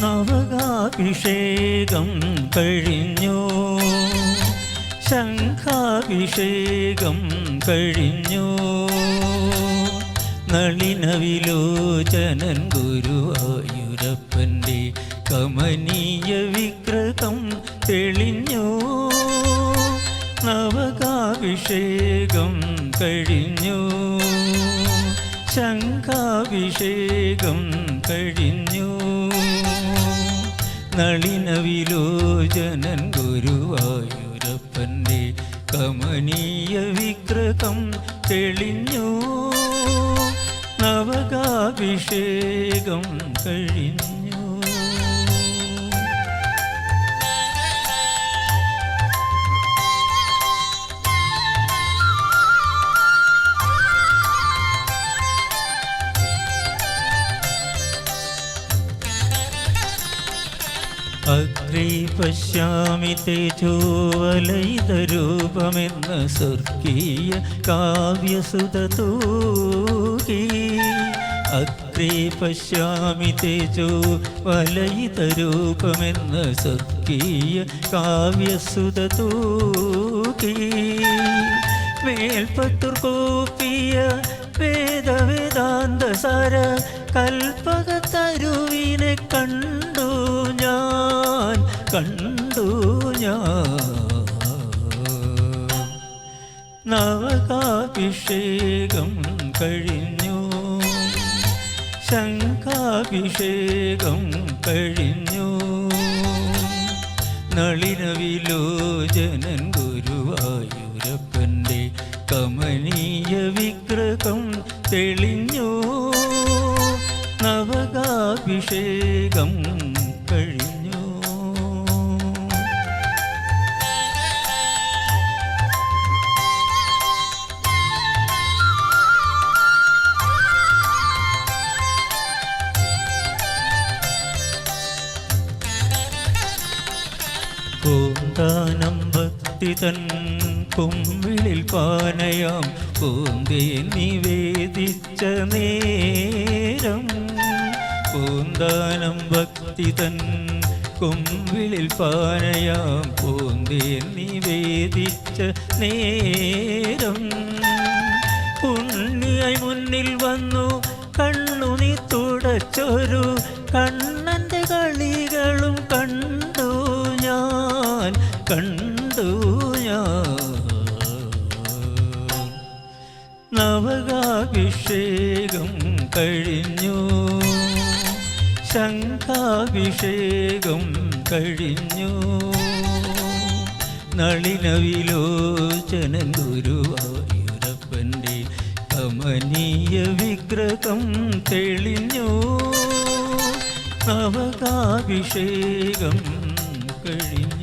ശംഖാഭിഷേകം കഴിഞ്ഞു. ശംഖാഭിഷേകം കഴിഞ്ഞു. നളിനവിലോചനൻ ഗുരുവായൂരപ്പന്റെ കമനീയ വിഗ്രഹം തെളിഞ്ഞു. നവകാഭിഷേകം കഴിഞ്ഞു. ശംഖാഭിഷേകം കഴിഞ്ഞു. നളിനവിലോചനൻ ഗുരുവായൂരപ്പന്റെ കമനീയ വിഗ്രഹം തെളിഞ്ഞു. നവകാഭിഷേകം കഴിഞ്ഞു അഗ്രേ പശ്യാമി തേജോവലയിതരൂപമെന്ന സ്വർഗീയ കാവ്യസുതൂകി അഗ്രേ പശ്യാമി തേജോ വലയിതരൂപമെന്ന സ്വർഗീയ കാവ്യസുതൂകി മേൽപ്പത്തൂർ കോപ്പിയ വേദവേദാന്തസാര കൽപ്പകത്തരുവിനെ ഞാൻ കണ്ടു ഞാൻ. നവകാഭിഷേകം കഴിഞ്ഞു. ശങ്കാഭിഷേകം കഴിഞ്ഞു. നളിനവിലോചനൻ ഗുരുവായൂരപ്പന്റെ കമനീയ വിഗ്രഹം തെളിഞ്ഞു. നവകാഭിഷേകം കഴിഞ്ഞു. ഭക്തി തൻ കുമ്പിളിൽ പാനയാം പൂന്തേ നിവേദിച്ച നേരം. പൂന്താനം ഭക്തി തൻ കുമ്പിളിൽ പാനയാം പൂന്തേ നിവേദിച്ച നേരം. പുണ്യായി മുന്നിൽ വന്നു കണ്ണുനി തുടച്ചൊരു കണ്ടു ഞാൻ. നവകാഭിഷേകം കഴിഞ്ഞു. ശംഖാഭിഷേകം കഴിഞ്ഞു. നളിനവിലോചന ഗുരുവായൂരപ്പന്റെ കമനീയ വിഗ്രഹം തെളിഞ്ഞു. നവകാഭിഷേകം കഴിഞ്ഞു.